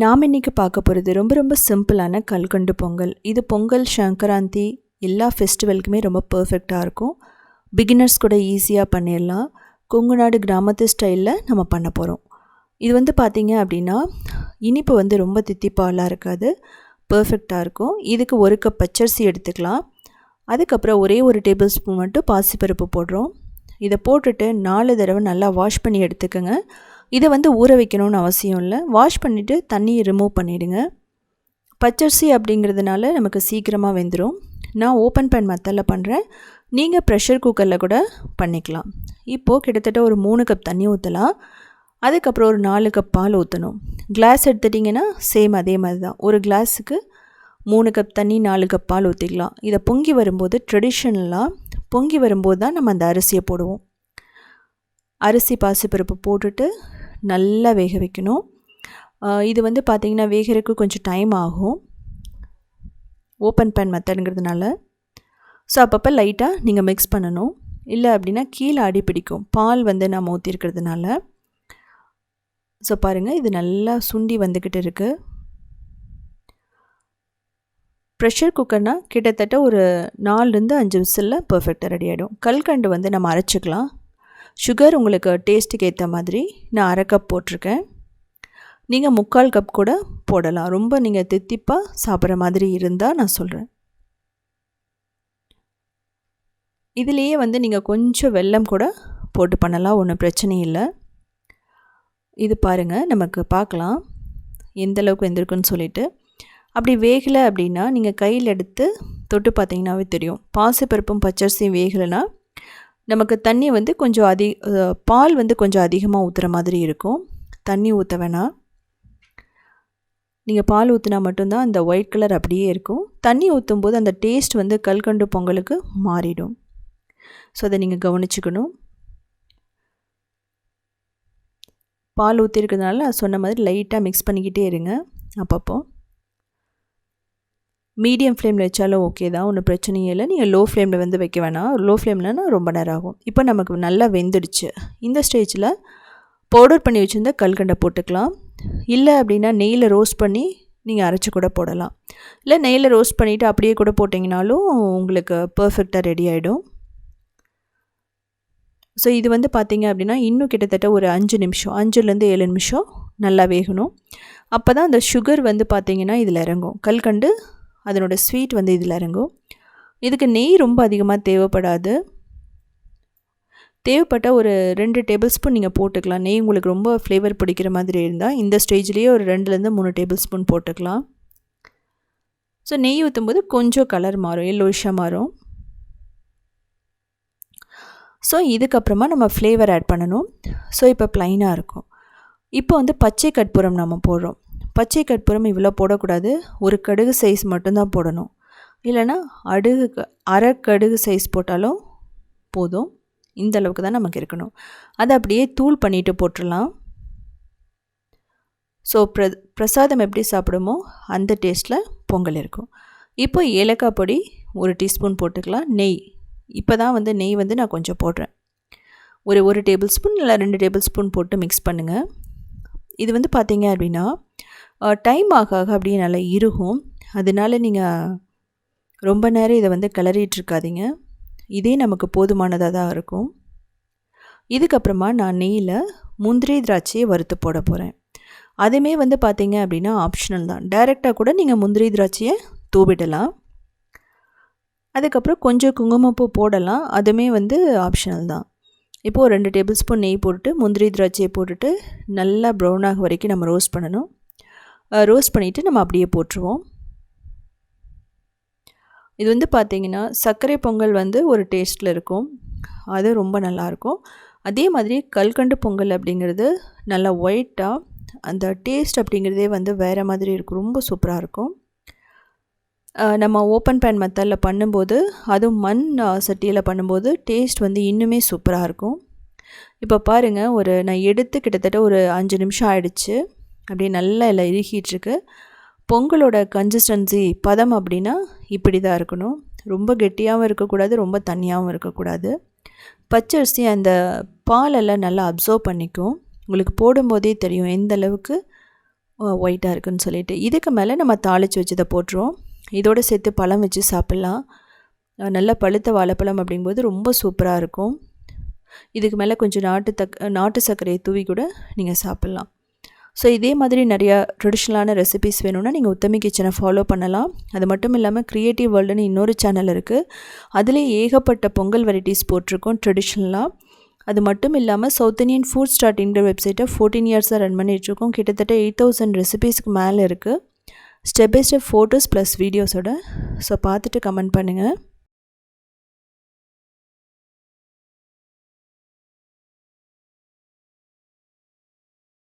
நாம் இன்றைக்கி பார்க்க போகிறது ரொம்ப ரொம்ப சிம்பிளான கல்கண்டு பொங்கல். இது பொங்கல் சங்கராந்தி எல்லா ஃபெஸ்டிவலுக்குமே ரொம்ப பர்ஃபெக்டாக இருக்கும். பிகினர்ஸ் கூட ஈஸியாக பண்ணிடலாம். கொங்குநாடு கிராமத்து ஸ்டைலில் நம்ம பண்ண போகிறோம் இது வந்து பார்த்திங்க அப்படின்னா இனிப்பு வந்து ரொம்ப தித்திப்பாலாக இருக்காது. பர்ஃபெக்டாக இருக்கும். இதுக்கு ஒரு கப் பச்சரிசி எடுத்துக்கலாம். அதுக்கப்புறம் ஒரே ஒரு டேபிள் ஸ்பூன் மட்டும் பாசிப்பருப்பு போடுறோம். இதை போட்டுட்டு நாலு தடவை நல்லா வாஷ் பண்ணி எடுத்துக்கோங்க. இதை வந்து ஊற வைக்கணும்னு அவசியம் இல்லை. வாஷ் பண்ணிவிட்டு தண்ணியை ரிமூவ் பண்ணிவிடுங்க பச்சரிசி அப்படிங்கிறதுனால நமக்கு சீக்கிரமாக வெந்துடும் நான் ஓப்பன் பேன் மெத்தடில் பண்ணுறேன் நீங்கள் ப்ரெஷர் குக்கரில் கூட பண்ணிக்கலாம். இப்போது கிட்டத்தட்ட ஒரு மூணு கப் தண்ணி ஊற்றலாம் அதுக்கப்புறம் ஒரு நாலு கப் பால் ஊற்றணும் கிளாஸ் எடுத்துட்டிங்கன்னா சேம் அதே மாதிரி தான் ஒரு கிளாஸுக்கு மூணு கப் தண்ணி நாலு கப் பால் ஊற்றிக்கலாம் இதை பொங்கி வரும்போது ட்ரெடிஷ்னலாக பொங்கி வரும்போது தான் நம்ம அந்த அரிசியை போடுவோம். அரிசி பாசிப்பருப்பு போட்டுட்டு நல்லா வேக வைக்கணும். இது வந்து பார்த்திங்கன்னா வேகிறதுக்கு கொஞ்சம் டைம் ஆகும். Open pan மெத்தடுங்கிறதுனால. ஸோ அப்பப்போ லைட்டாக நீங்கள் மிக்ஸ் பண்ணணும். இல்லை அப்படின்னா கீழே அடி பிடிக்கும். பால் வந்து நம்ம ஊற்றிருக்கிறதுனால ஸோ பாருங்கள் இது நல்லா சுண்டி வந்துக்கிட்டு இருக்குது ப்ரெஷர் குக்கர்னால் கிட்டத்தட்ட ஒரு நாலுலேருந்து அஞ்சு விசிலில் பர்ஃபெக்டாக ரெடி ஆகிடும் கல்கண்டு வந்து நம்ம அரைச்சிக்கலாம். சுகர் உங்களுக்கு டேஸ்ட்டுக்கு ஏற்ற மாதிரி நான் அரை கப் போட்டிருக்கேன். நீங்கள் முக்கால் கப் கூட போடலாம். ரொம்ப நீங்கள் தித்திப்பாக சாப்பிட்ற மாதிரி இருந்தால் நான் சொல்கிறேன் இதுலேயே வந்து நீங்கள் கொஞ்சம் வெல்லம் கூட போட்டு பண்ணலாம். ஒன்றும் பிரச்சனை இல்லை. இது பாருங்கள் நமக்கு பார்க்கலாம். எந்த அளவுக்கு வெந்திருக்குன்னு சொல்லிட்டு. அப்படி வேகலை அப்படின்னா நீங்கள் கையில் எடுத்து தொட்டு பார்த்தீங்கன்னாவே தெரியும். பாசிப்பருப்பும் பச்சரிசியும் வேகலைன்னா நமக்கு தண்ணி வந்து கொஞ்சம் அதி பால் வந்து கொஞ்சம் அதிகமாக ஊற்றுற மாதிரி இருக்கும். தண்ணி ஊற்ற வேணாம் நீங்கள் பால் ஊற்றினா மட்டும்தான் அந்த ஒயிட் கலர் அப்படியே இருக்கும். தண்ணி ஊற்றும் போது அந்த டேஸ்ட் வந்து கல்கண்டு பொங்கலுக்கு மாறிடும். ஸோ அதை நீங்கள் கவனிச்சுக்கணும். பால் ஊற்றிருக்கிறதுனால சொன்ன மாதிரி லைட்டாக மிக்ஸ் பண்ணிக்கிட்டே இருங்க. அப்பப்போ. மீடியம் ஃப்ளேமில் வச்சாலும் ஓகே தான் ஒன்றும் பிரச்சனையே இல்லை. நீங்கள் லோ ஃப்ளேமில் வந்து வைக்க வேணாம். லோ ஃப்ளேம்லனா ரொம்ப நேரம் ஆகும் இப்போ நமக்கு நல்லா வெந்துடுச்சு. இந்த ஸ்டேஜில் பவுடர் பண்ணி வச்சுருந்தா கல்கண்டை போட்டுக்கலாம். இல்லை அப்படின்னா நெய்யில் ரோஸ்ட் பண்ணி நீங்கள் அரைச்சி கூட போடலாம். இல்லை நெய்யில் ரோஸ்ட் பண்ணிவிட்டு அப்படியே கூட போட்டிங்கனாலும் உங்களுக்கு பர்ஃபெக்டாக ரெடி ஆகிடும் ஸோ இது வந்து பார்த்திங்க அப்படின்னா இன்னும் கிட்டத்தட்ட ஒரு அஞ்சு நிமிஷம் அஞ்சுலேருந்து ஏழு நிமிஷம் நல்லா வேகணும். அப்போ தான் அந்த சுகர் வந்து பார்த்திங்கன்னா இதில் இறங்கும். கல்கண்டு அதனோட ஸ்வீட் வந்து இதில் இறங்கும். இதுக்கு நெய் ரொம்ப அதிகமாக தேவைப்படாது. தேவைப்பட்ட ஒரு ரெண்டு டேபிள் ஸ்பூன் நீங்கள் போட்டுக்கலாம். நெய் உங்களுக்கு ரொம்ப ஃப்ளேவர் பிடிக்கிற மாதிரி இருந்தால் இந்த ஸ்டேஜ்லேயே ஒரு ரெண்டுலேருந்து மூணு டேபிள் ஸ்பூன் போட்டுக்கலாம். ஸோ நெய் ஊற்றும் போது கொஞ்சம் கலர் மாறும் எல்லோஷாக மாறும். ஸோ இதுக்கப்புறமா நம்ம ஃப்ளேவர் ஆட் பண்ணணும். ஸோ இப்போ ப்ளைனாக இருக்கும். இப்போ வந்து பச்சை கற்பூரம் நம்ம போடுறோம். பச்சை கற்பூரம் இவ்வளோ போடக்கூடாது. ஒரு கடுகு சைஸ் மட்டும்தான் போடணும். இல்லைன்னா அடுகு அரை கடுகு சைஸ் போட்டாலும் போதும். இந்த அளவுக்கு தான் நமக்கு இருக்கணும். அதை அப்படியே தூள் பண்ணிவிட்டு போட்டுடலாம். ஸோ ப்ர பிரசாதம் எப்படி சாப்பிடுமோ அந்த டேஸ்ட்டில் பொங்கல் இருக்கும். இப்போ ஏலக்காய் பொடி ஒரு டீஸ்பூன் போட்டுக்கலாம். நெய். இப்போ தான் வந்து நெய் வந்து நான் கொஞ்சம் போடுறேன். ஒரு ஒரு டேபிள் ஸ்பூன் இல்லை ரெண்டு டேபிள் ஸ்பூன் போட்டு மிக்ஸ் பண்ணுங்கள் இது வந்து பார்த்தீங்க அப்படின்னா டைம் ஆக ஆக அப்படியே நல்லா இருகும் அதனால நீங்கள் ரொம்ப நேரம் இதை வந்து கிளறிட்டுருக்காதீங்க இதே நமக்கு போதுமானதாக தான் இருக்கும். இதுக்கப்புறமா நான் நெய்யில் முந்திரி திராட்சையை வறுத்து போட போகிறேன் அதுவுமே வந்து பார்த்திங்க அப்படின்னா ஆப்ஷனல் தான். டைரெக்டாக கூட நீங்கள் முந்திரி திராட்சையை தூவிடலாம். அதுக்கப்புறம் கொஞ்சம் குங்குமப்பூ போடலாம். அதுவுமே வந்து ஆப்ஷனல் தான். இப்போது ரெண்டு டேபிள் ஸ்பூன் நெய் போட்டுட்டு முந்திரி திராட்சையை போட்டுட்டு நல்லா ப்ரௌன் ஆக வரைக்கும் நம்ம ரோஸ்ட் பண்ணணும். ரோஸ்ட் பண்ணிவிட்டு நம்ம அப்படியே போட்டுருவோம். இது வந்து பார்த்திங்கன்னா சர்க்கரை பொங்கல் வந்து ஒரு டேஸ்ட்டில் இருக்கும். அது ரொம்ப நல்லாயிருக்கும் அதே மாதிரி கல்கண்டு பொங்கல் அப்படிங்கிறது நல்லா ஒயிட்டாக அந்த டேஸ்ட் அப்படிங்கிறதே வந்து வேறு மாதிரி இருக்கும். ரொம்ப சூப்பராக இருக்கும். நம்ம ஓப்பன் பேன் மெத்தடில் பண்ணும்போது அதுவும் மண் சட்டியில் பண்ணும்போது டேஸ்ட் வந்து இன்னுமே சூப்பராக இருக்கும். இப்போ பாருங்கள் ஒரு நான் எடுத்து கிட்டத்தட்ட ஒரு அஞ்சு நிமிஷம் ஆயிடுச்சு. அப்படியே நல்லா இல்லை இறுகிட்டுருக்கு. பொங்கலோட கன்சிஸ்டன்சி பதம் அப்படின்னா இப்படி தான் இருக்கணும். ரொம்ப கெட்டியாகவும் இருக்கக்கூடாது ரொம்ப தண்ணியாகவும் இருக்கக்கூடாது. பச்சரிசி அந்த பாலெல்லாம் நல்லா அப்சர்வ் பண்ணிக்கும். உங்களுக்கு போடும்போதே தெரியும் எந்த அளவுக்கு ஒயிட்டாக இருக்குன்னு சொல்லிட்டு. இதுக்கு மேலே நம்ம தாளித்து வச்சதை போட்டுருவோம். இதோடு சேர்த்து பழம் வச்சு சாப்பிட்லாம். நல்ல பழுத்த வாழைப்பழம் அப்படிங்கும்போது ரொம்ப சூப்பராக இருக்கும். இதுக்கு மேலே கொஞ்சம் நாட்டு தக் நாட்டு சர்க்கரையை தூவி கூட நீங்கள் சாப்பிட்லாம். ஸோ இதே மாதிரி நிறையா ட்ரெடிஷ்னலான ரெசிபிஸ் வேணும்னா நீங்கள் உத்தமி கிச்சனை ஃபாலோ பண்ணலாம். அது மட்டும் இல்லாமல் க்ரியேட்டிவ் வேர்ல்டுன்னு இன்னொரு சேனல் இருக்குது அதிலே ஏகப்பட்ட பொங்கல் வெரைட்டிஸ் போட்டிருக்கோம் ட்ரெடிஷ்னலாக அது மட்டும் இல்லாமல் சவுத் இந்தியன் ஃபுட் ஸ்டார்டிங்கிற வெப்சைட்டை ஃபோர்டீன் இயர்ஸாக ரன் பண்ணிகிட்ருக்கோம் கிட்டத்தட்ட எயிட் தௌசண்ட் ரெசிபீஸ்க்கு மேலே இருக்குது step by step photos plus வீடியோஸோட ஸோ பார்த்துட்டு கமெண்ட் பண்ணுங்கள்